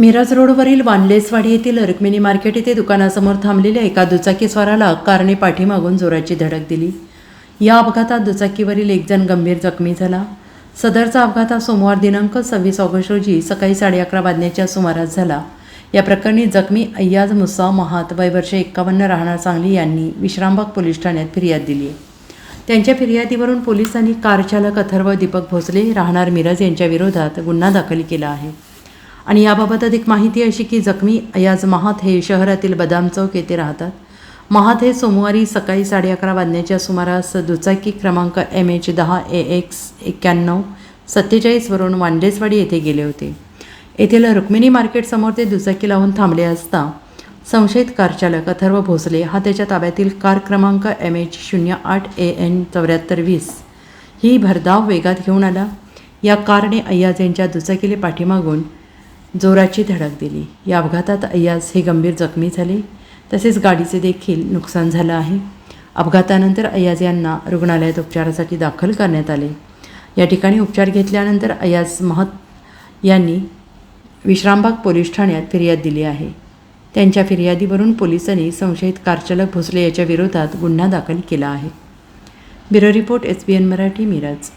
मिरज रोडवरील वानलेसवाडी येथील रुक्मिणी मार्केट येथे दुकानासमोर थांबलेल्या एका दुचाकीस्वाराला कारने पाठीमागून जोराची धडक दिली. या अपघातात दुचाकीवरील एक जण गंभीर जखमी झाला. सदरचा अपघात हा सोमवार दिनांक सव्वीस ऑगस्ट रोजी सकाळी साडे अकरा वाजण्याच्या सुमारास झाला. या प्रकरणी जखमी अय्याज मुसा महात वय वर्ष एक्कावन्न राहणार सांगली यांनी विश्रामबाग पोलीस ठाण्यात फिर्याद दिली आहे. त्यांच्या फिर्यादीवरून पोलिसांनी कारचालक अथर्व दीपक भोसले राहणार मिरज यांच्याविरोधात गुन्हा दाखल केला आहे. आणि याबाबत अधिक माहिती अशी की जखमी अयाज महात हे शहरातील बदाम चौक येथे राहतात. महात हे सोमवारी सकाळी साडे अकरा वाजण्याच्या सुमारास दुचाकी क्रमांक एम एच दहा ए एक्स एक्क्याण्णव सत्तेचाळीसवरून वांडेसवाडी येथे गेले होते. येथील रुक्मिणी मार्केटसमोर ते दुचाकी लावून थांबले असता संशयित कारचालक अथर्व भोसले हा त्याच्या ताब्यातील कार क्रमांक एम एच शून्य आठ ए एन चौऱ्याहत्तर वीस ही भरधाव वेगात घेऊन आला. या कारने अय्याज यांच्या दुचाकीले पाठीमागून जोराची धडक दिली. या अपघातात अय्याज हे गंभीर जखमी झाले. तसेच गाडीचे देखील नुकसान झालं आहे. अपघातानंतर अय्याज यांना रुग्णालयात उपचारासाठी दाखल करण्यात आले. या ठिकाणी उपचार घेतल्यानंतर अय्याज महत यांनी विश्रामबाग पोलीस ठाण्यात फिर्याद दिली आहे. त्यांच्या फिर्यादीवरून पोलिसांनी संशयित कारचालक भोसले याच्या विरोधात गुन्हा दाखल केला आहे. Bureau report S B N Marathi Miraj.